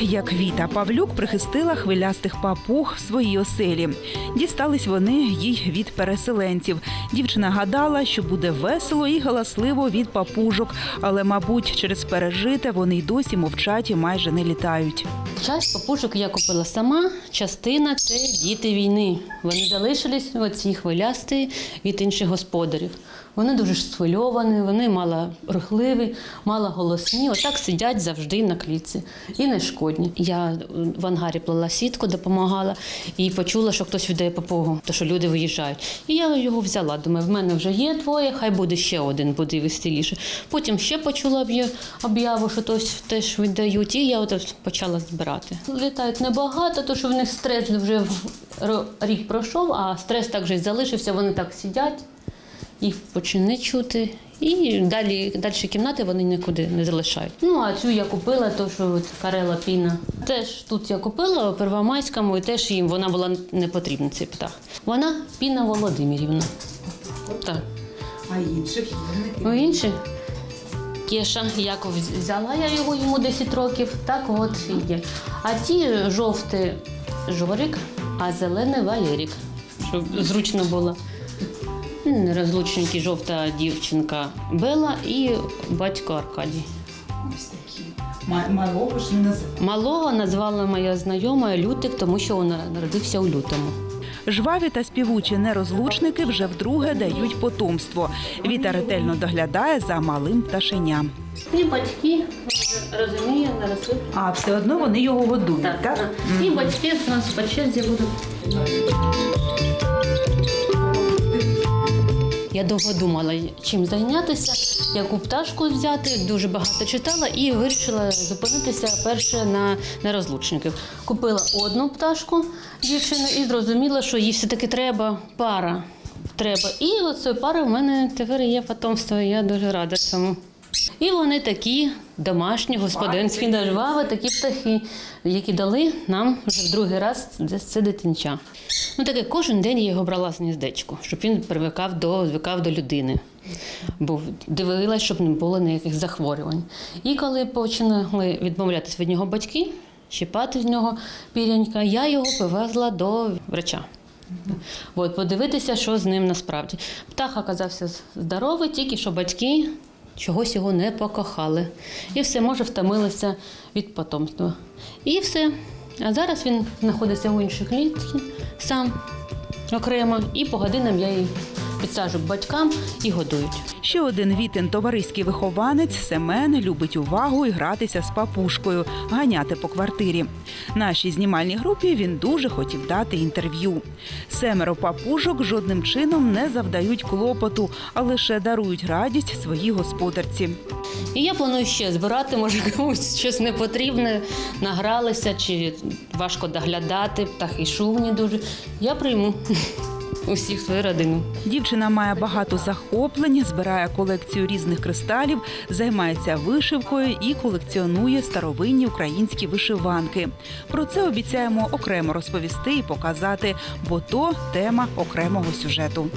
як Віта Павлюк прихистила хвилястих папуг в своїй оселі. Дістались вони їй від переселенців. Дівчина гадала, що буде весело і галасливо від папужок, але, мабуть, через пережите вони й досі мовчать і майже не літають. Часть папушок я купила сама, частина це діти війни. Вони залишились оці хвилясті від інших господарів. Вони дуже схвильовані, вони мало рухливі, мало голосні. Отак сидять завжди на клітці і не шкодні. Я в ангарі плела сітку, допомагала і почула, що хтось віддає папугу, то що люди виїжджають. І я його взяла. Думаю, в мене вже є двоє, хай буде ще один, буде веселіше. Потім ще почула об'я- об'яву, що хтось теж віддають, і я от почала збирати. Літають небагато, тому що в них стрес вже рік пройшов, а стрес також залишився. Вони так сидять, їх почне чути. І далі, далі кімнати вони нікуди не залишають. Ну а цю я купила, то що от Карела Піна. Теж тут я купила у Первомайському, і теж їм вона була не потрібна, цей птах. Вона Піна Володимирівна. Так. А інших У інших Кеша Яков взяла я його йому 10 років, так от є. А ті жовтий Жорик, а зелений Валерік, щоб зручно було. Нерозлучники жовта дівчинка Бела і батько Аркадій. Ось такі. Малого ж не називають. Малого назвала моя знайома Лютик, тому що він народився у лютому. Жваві та співучі нерозлучники вже вдруге дають потомство. Віта ретельно доглядає за малим пташеням. І батьки розуміє, наросли. А все одно вони його годують, Так, так. І батьки в нас по черзі будуть. Я довго думала, чим зайнятися, яку пташку взяти. Дуже багато читала і вирішила зупинитися перше на нерозлучників. Купила одну пташку дівчину і зрозуміла, що їй все-таки треба пара. Треба. І оце пара в мене тепер є потомство. і Я дуже рада цьому. І вони такі домашні, господарські нажвави, такі птахи, які дали нам вже в другий раз це, дитинча. Ну таке кожен день я його брала з гніздечку, щоб він привикав до звикав до людини. Бо дивилась, щоб не було ніяких захворювань. І коли починали відмовлятися від нього батьки, щипати з нього пірянька, я його повезла до врача. От, подивитися, що з ним насправді. Птах оказався здоровий, тільки що батьки чогось його не покохали. І все, може, втомилися від потомства. І все. А зараз він знаходиться в інших клітці сам окремо, і по годинам я її підсаджу к батькам і годують. Ще один вітин товариський вихованець Семен любить увагу і гратися з папушкою, ганяти по квартирі. Нашій знімальній групі він дуже хотів дати інтерв'ю. Семеро папушок жодним чином не завдають клопоту, а лише дарують радість своїй господарці. І я планую ще збирати, може комусь щось не потрібне, награлися чи важко доглядати, птахи шумні дуже. Я прийму усіх свою родину. Дівчина має багато захоплень, збирає колекцію різних кристалів, займається вишивкою і колекціонує старовинні українські вишиванки. Про це обіцяємо окремо розповісти і показати, бо то тема окремого сюжету.